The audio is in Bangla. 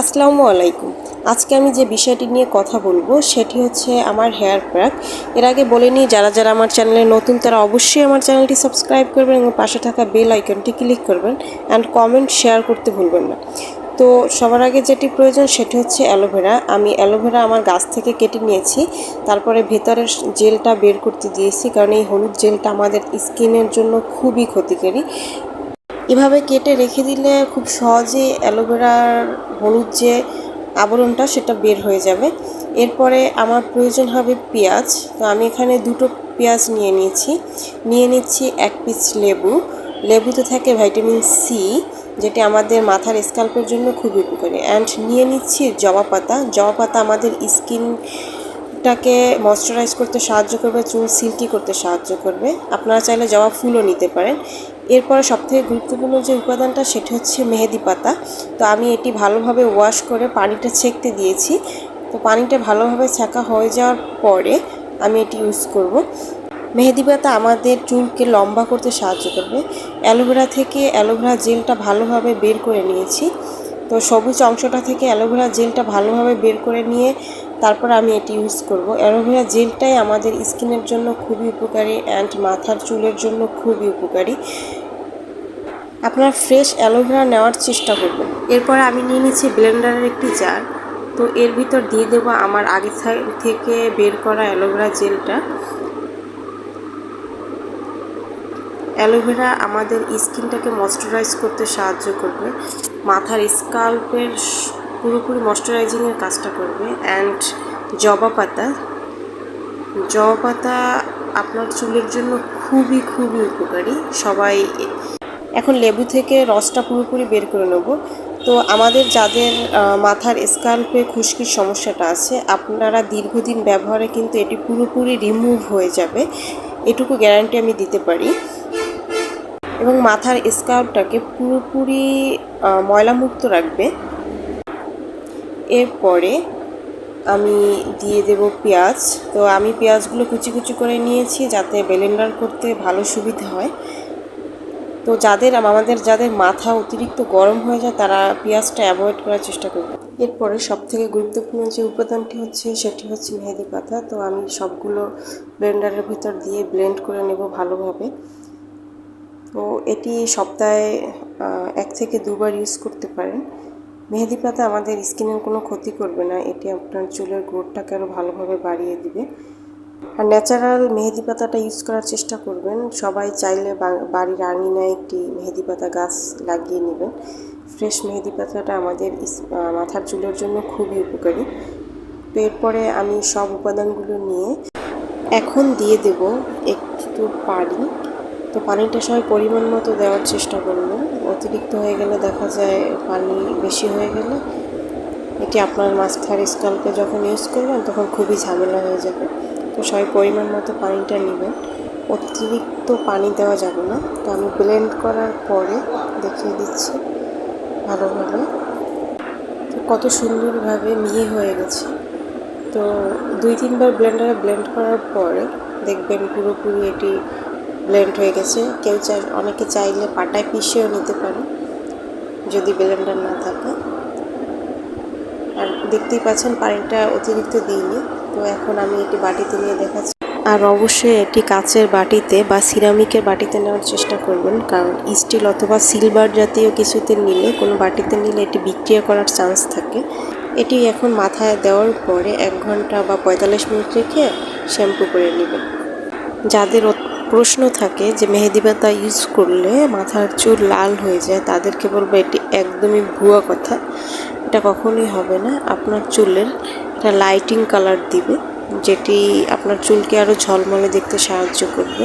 আসসালামু আলাইকুম। আজকে আমি যে বিষয়টি নিয়ে কথা বলব, সেটি হচ্ছে আমার হেয়ার প্যাক। এর আগে বলে নিই, যারা যারা আমার চ্যানেলে নতুন, তারা অবশ্যই আমার চ্যানেলটি সাবস্ক্রাইব করবেন এবং পাশে থাকা বেল আইকনটি ক্লিক করবেন অ্যান্ড কমেন্ট শেয়ার করতে ভুলবেন না। তো সবার আগে যেটি প্রয়োজন, সেটি হচ্ছে অ্যালোভেরা। আমি অ্যালোভেরা আমার গাছ থেকে কেটে নিয়েছি, তারপরে ভেতরের জেলটা বের করতে দিয়েছি, কারণ এই হলুদ জেলটা আমাদের স্কিনের জন্য খুবই ক্ষতিকারী। এভাবে কেটে রেখে দিলে খুব সহজেই অ্যালোভেরার হলুদ যে আবরণটা সেটা বের হয়ে যাবে। এরপরে আমার প্রয়োজন হবে পেঁয়াজ। তো আমি এখানে দুটো পেঁয়াজ নিয়ে নিয়েছি। নিয়ে নিচ্ছি এক পিস লেবু। লেবুতে থাকে ভাইটামিন সি যেটি আমাদের মাথার স্কাল্পের জন্য খুবই উপকারী। অ্যান্ড নিয়ে নিচ্ছি জবা পাতা। জবা পাতা আমাদের স্কিন টাকে ময়শ্চারাইজ করতে সাহায্য করবে, চুল সিল্কি করতে সাহায্য করবে। আপনারা চাইলে জবা ফুলও নিতে পারেন। এরপরে সবথেকে গুরুত্বপূর্ণ যে উপাদানটা সেটা হচ্ছে মেহেদি পাতা। তো আমি এটি ভালোভাবে ওয়াশ করে পানিটা ছেঁকতে দিয়েছি। তো পানিটা ভালোভাবে ছাঁকা হয়ে যাওয়ার পরে আমি এটি ইউজ করব। মেহেদি পাতা আমাদের চুলকে লম্বা করতে সাহায্য করবে। অ্যালোভেরা থেকে অ্যালোভেরা জেলটা ভালোভাবে বের করে নিয়েছি। তো সবুজ অংশটা থেকে অ্যালোভেরা জেলটা ভালোভাবে বের করে নিয়ে তারপর আমি এটি ইউজ করব। অ্যালোভেরা জেলটাই আমাদের স্কিনের জন্য খুবই উপকারী অ্যান্ড মাথার চুলের জন্য খুবই উপকারী। আপনারা ফ্রেশ অ্যালোভেরা নেওয়ার চেষ্টা করবেন। এরপর আমি নিয়ে নিচ্ছি ব্লেন্ডারের একটি জার তো এর ভিতর দিয়ে দেবো আমার আগে থেকে বের করা অ্যালোভেরা জেলটা। অ্যালোভেরা আমাদের স্কিনটাকে ময়শ্চারাইজ করতে সাহায্য করবে। মাথার স্কাল্পের পুরোপুরি ময়শ্চারাইজিংয়ের কাজটা করবে অ্যান্ড জবা পাতা। জবা পাতা আপনার চুলের জন্য খুবই খুবই উপকারী। সবাই এখন লেবু থেকে রসটা পুরোপুরি বের করে নেব। তো আমাদের যাদের মাথার স্কাল্পে খুশকির সমস্যাটা আছে, আপনারা দীর্ঘদিন ব্যবহারে কিন্তু এটি পুরোপুরি রিমুভ হয়ে যাবে। এটুকু গ্যারান্টি আমি দিতে পারি। এবং মাথার স্কাল্পটাকে পুরোপুরি ময়লামুক্ত রাখবে। এরপরে আমি দিয়ে দেব পেঁয়াজ। তো আমি পেঁয়াজগুলো কুচি কুচি করে নিয়েছি যাতে ব্লেন্ডার করতে ভালো সুবিধা হয়। তো যাদের, আমাদের যাদের মাথা অতিরিক্ত গরম হয়ে যায়, তারা পেঁয়াজটা অ্যাভয়েড করার চেষ্টা করবে। এরপরে সব থেকে গুরুত্বপূর্ণ যে উপাদানটি হচ্ছে, সেটি হচ্ছে মেহেদি পাতা। তো আমি সবগুলো ব্লেন্ডারের ভিতর দিয়ে ব্লেন্ড করে নেব ভালোভাবে। তো এটি সপ্তাহে এক থেকে দুবার ইউজ করতে পারেন। মেহেদি পাতা আমাদের স্কিনের কোনো ক্ষতি করবে না, এটি আপনার চুলের গ্রোথটাকে আরও ভালোভাবে বাড়িয়ে দিবে। আর ন্যাচারাল মেহেদি পাতাটা ইউজ করার চেষ্টা করবেন, সবাই চাইলে বাড়ির আঙিনায় একটি মেহেদি পাতা গাছ লাগিয়ে নেবেন। ফ্রেশ মেহেদি পাতাটা আমাদের মাথার চুলের জন্য খুবই উপকারী। তো এরপরে আমি সব উপাদানগুলো নিয়ে এখন দিয়ে দেব একটু পানি। তো পানিটা সবাই পরিমাণ মতো দেওয়ার চেষ্টা করবেন অতিরিক্ত হয়ে গেলে দেখা যায় পানি বেশি হয়ে গেলে এটি আপনার মাথার স্কাল্পে যখন ইউজ করবেন তখন খুবই ঝামেলা হয়ে যাবে। তো সবাই পরিমাণ মতো পানিটা নেবেন। অতিরিক্ত পানি দেওয়া যাবে না। তো আমি ব্লেন্ড করার পরে দেখিয়ে দিচ্ছি ভালোভাবে। তো কত সুন্দরভাবে মিহি হয়ে গেছে। তো দুই তিনবার ব্লেন্ডারে ব্লেন্ড করার পরে দেখবেন পুরোপুরি এটি ব্লেন্ড হয়ে গেছে। কেউ চাই, অনেকে চাইলে পাটায় পিষেও নিতে পারে, যদি ব্লেন্ডার না থাকে। আর দেখতেই পাচ্ছেন, পানিটা অতিরিক্ত দিইনি। তো এখন আমি একটি বাটিতে নিয়ে দেখাচ্ছি। আর অবশ্যই এটি কাচের বাটিতে বা সিরামিকের বাটিতে নেওয়ার চেষ্টা করবেন, কারণ স্টিল অথবা সিলভার জাতীয় কিছুতে নিলে, কোনো বাটিতে নিলে এটি বিক্রিয়া করার চান্স থাকে। এটি এখন মাথায় দেওয়ার পরে এক ঘণ্টা বা পঁয়তাল্লিশ মিনিট রেখে শ্যাম্পু করে নেবেন। যাদের প্রশ্ন থাকে যে মেহেদি পাতা ইউজ করলে মাথার চুল লাল হয়ে যায়। তাদেরকে বলব এটি একদমই ভুয়া কথা। এটা কখনোই হবে না। আপনার চুলের এটা লাইটিং কালার দিবে, যেটি আপনার চুলকে আরও ঝলমলে দেখতে সাহায্য করবে।